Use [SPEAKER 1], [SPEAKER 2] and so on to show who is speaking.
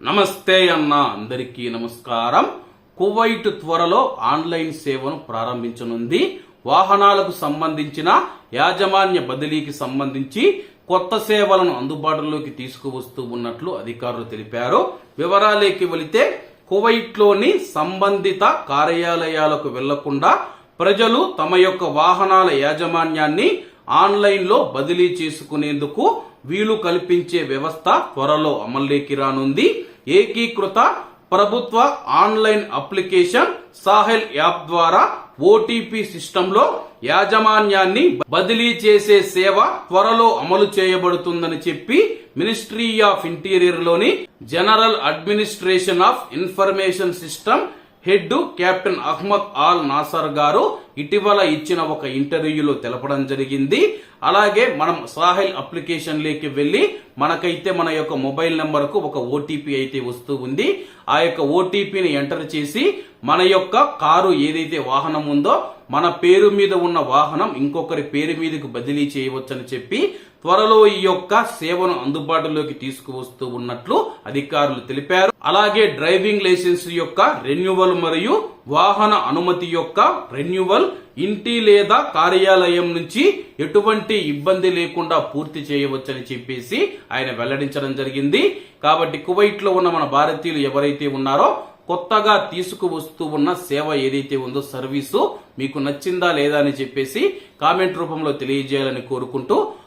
[SPEAKER 1] నమస్తే అన్న అందరికీ నమస్కారం. కువైట్ త్వరలో ఆన్లైన్ సేవను ప్రారంభించనుంది. వాహనాలకు సంబంధించిన యాజమాన్య బదిలీకి సంబంధించి కొత్త సేవలను అందుబాటులోకి తీసుకువస్తూ ఉన్నట్లు అధికారులు తెలిపారు. వివరాలేకి వెళితే కువైట్లోని సంబంధిత కార్యాలయాలకు వెళ్ళకుండా ప్రజలు తమ యొక్క వాహనాల యాజమాన్యాన్ని ఆన్లైన్లో బదిలీ చేసుకునేందుకు వీలు కల్పించే వ్యవస్థ త్వరలో అమల్లోకి రానుంది. ఏకీకృత ప్రభుత్వ ఆన్లైన్ అప్లికేషన్ సాహెల్ యాప్ ద్వారా ఓటీపీ సిస్టంలో యాజమాన్యాన్ని బదిలీ చేసే సేవ త్వరలో అమలు చేయబడుతుందని చెప్పి ministry of ఇంటీరియర్లోని general administration of information system head captain Ahmed Al Nasser గారు ఇటీవల ఇచ్చిన ఒక ఇంటర్వ్యూలో తెలపడం జరిగింది. అలాగే మనం సాహిల్ అప్లికేషన్ వెళ్ళి మనకైతే మన యొక్క మొబైల్ నెంబర్కు ఒక ఓటీపీ అయితే వస్తూ ఉంది. ఆ యొక్క ఓటీపీని ఎంటర్ చేసి మన యొక్క కారు ఏదైతే వాహనం ఉందో మన పేరు మీద ఉన్న వాహనం ఇంకొకరి పేరు మీదకు బదిలీ చేయవచ్చని చెప్పి త్వరలో ఈ యొక్క సేవను అందుబాటులోకి తీసుకువస్తూ ఉన్నట్లు అధికారులు తెలిపారు. అలాగే డ్రైవింగ్ లైసెన్స్ యొక్క రెన్యువల్ మరియు వాహన అనుమతి యొక్క రెన్యువల్ ఇంటి లేదా కార్యాలయం నుంచి ఎటువంటి ఇబ్బంది లేకుండా పూర్తి చేయవచ్చని చెప్పేసి ఆయన వెల్లడించడం జరిగింది. కాబట్టి కువైట్లో ఉన్న మన భారతీయులు ఎవరైతే ఉన్నారో కొత్తగా తీసుకువస్తూ ఉన్న సేవ ఏదైతే ఉందో సర్వీసు మీకు నచ్చిందా లేదా అని చెప్పేసి కామెంట్ రూపంలో తెలియజేయాలని కోరుకుంటూ